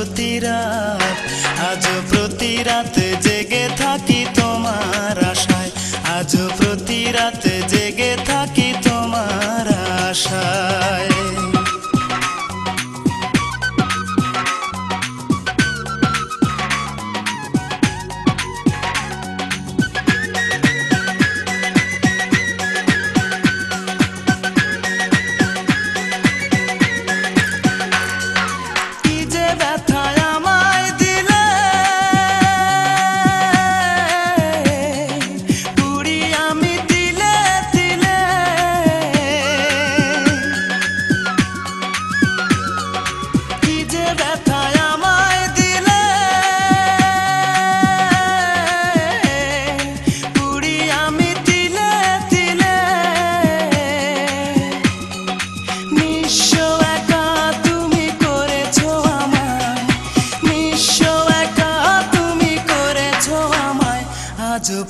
প্রতি রাত আজ প্রতি রাত যে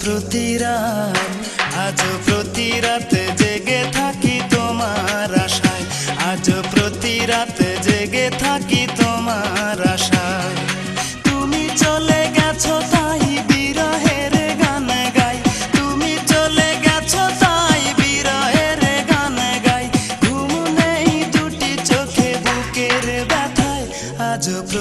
প্রতিরাত আজ প্রতিরাত